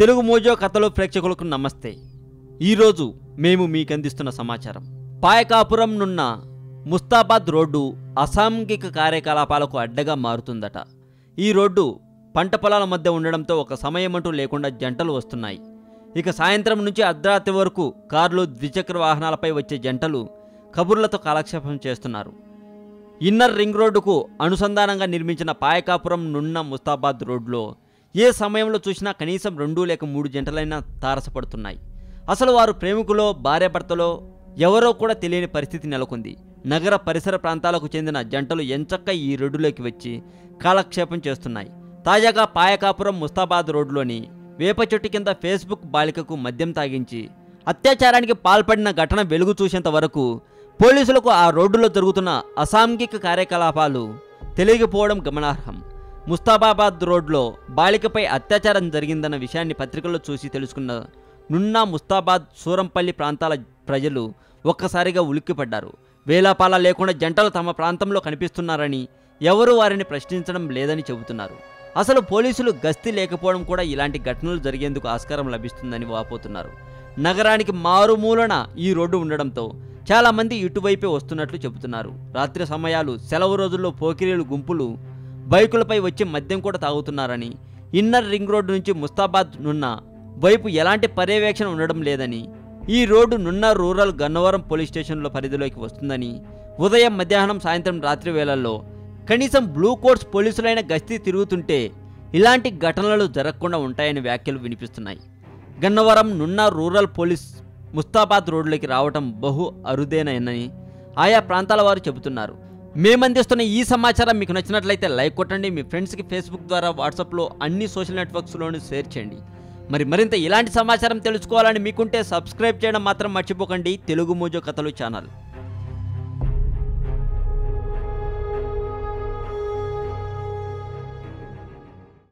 Telugu Mojo కథలు ప్రేక్షకులకు నమస్తే. ఈరోజు మేము మీకు అందిస్తున్న సమాచారం. పాయకాపురం నున్న ముస్తాబాద్ రోడ్డు అసాంఘిక కార్యకలాపాలకు అడ్డగా మారుతుందట. ఈ రోడ్డు పంట పొలాల మధ్య ఉండడంతో ఒక సమయం అంటూ లేకుండా జంటలు వస్తున్నాయి. ఇక సాయంత్రం నుంచి అర్ధరాత్రి వరకు కార్లు ద్విచక్ర వాహనాలపై వచ్చే జంటలు కబుర్లతో కాలక్షేపం చేస్తున్నారు. ఇన్నర్ రింగ్ రోడ్డుకు అనుసంధానంగా నిర్మించిన పాయకాపురం నున్న ముస్తాబాద్ రోడ్లో ఏ సమయంలో చూసినా కనీసం రెండు లేక మూడు జంటలైనా తారసపడుతున్నాయి. అసలు వారు ప్రేమికులో భార్యాభర్తలో ఎవరో కూడా తెలియని పరిస్థితి నెలకొంది. నగర పరిసర ప్రాంతాలకు చెందిన జంటలు ఎంచక్క ఈ రోడ్డులోకి వచ్చి కాలక్షేపం చేస్తున్నాయి. తాజాగా పాయకాపురం ముస్తాబాద్ రోడ్లోని వేప చెట్టు కింద ఫేస్బుక్ బాలికకు మద్యం తాగించి అత్యాచారానికి పాల్పడిన ఘటన వెలుగు చూసేంత వరకు పోలీసులకు ఆ రోడ్డులో జరుగుతున్న అసాంఘిక కార్యకలాపాలు తెలియకపోవడం గమనార్హం. ముస్తాబాబాద్ రోడ్లో బాలికపై అత్యాచారం జరిగిందన్న విషయాన్ని పత్రికల్లో చూసి తెలుసుకున్న నున్నా ముస్తాబాద్ సూరంపల్లి ప్రాంతాల ప్రజలు ఒక్కసారిగా ఉలిక్కిపడ్డారు. వేలాపాల లేకుండా జంటలు తమ ప్రాంతంలో కనిపిస్తున్నారని ఎవరు వారిని ప్రశ్నించడం లేదని చెబుతున్నారు. అసలు పోలీసులు గస్తీ లేకపోవడం కూడా ఇలాంటి ఘటనలు జరిగేందుకు ఆస్కారం లభిస్తుందని వాపోతున్నారు. నగరానికి మారుమూలన ఈ రోడ్డు ఉండడంతో చాలామంది ఇటువైపే వస్తున్నట్లు చెబుతున్నారు. రాత్రి సమయాలు సెలవు రోజుల్లో పోకిరీలు గుంపులు బైకులపై వచ్చి మద్యం కూడా తాగుతున్నారని ఇన్నర్ రింగ్ రోడ్డు నుంచి ముస్తాబాద్ నున్న వైపు ఎలాంటి పర్యవేక్షణ ఉండడం లేదని ఈ రోడ్డు నున్న రూరల్ గన్నవరం పోలీస్ స్టేషన్లో పరిధిలోకి వస్తుందని ఉదయం మధ్యాహ్నం సాయంత్రం రాత్రి వేళల్లో కనీసం బ్లూ కోట్స్ పోలీసులైన గస్తీ తిరుగుతుంటే ఇలాంటి ఘటనలు జరగకుండా ఉంటాయని వ్యాఖ్యలు వినిపిస్తున్నాయి. గన్నవరం నున్న రూరల్ పోలీస్ ముస్తాబాద్ రోడ్లోకి రావటం బహు అరుదేనని ఆయా ప్రాంతాల వారు చెబుతున్నారు. మేము అందిస్తున్న ఈ సమాచారం మీకు నచ్చినట్లయితే లైక్ కొట్టండి మీ ఫ్రెండ్స్కి ఫేస్బుక్ ద్వారా వాట్సాప్లో అన్ని సోషల్ నెట్వర్క్స్లోనూ షేర్ చేయండి. మరి మరింత ఇలాంటి సమాచారం తెలుసుకోవాలని మీకుంటే సబ్స్క్రైబ్ చేయడం మాత్రం మర్చిపోకండి. తెలుగు మోజో కథలు ఛానల్.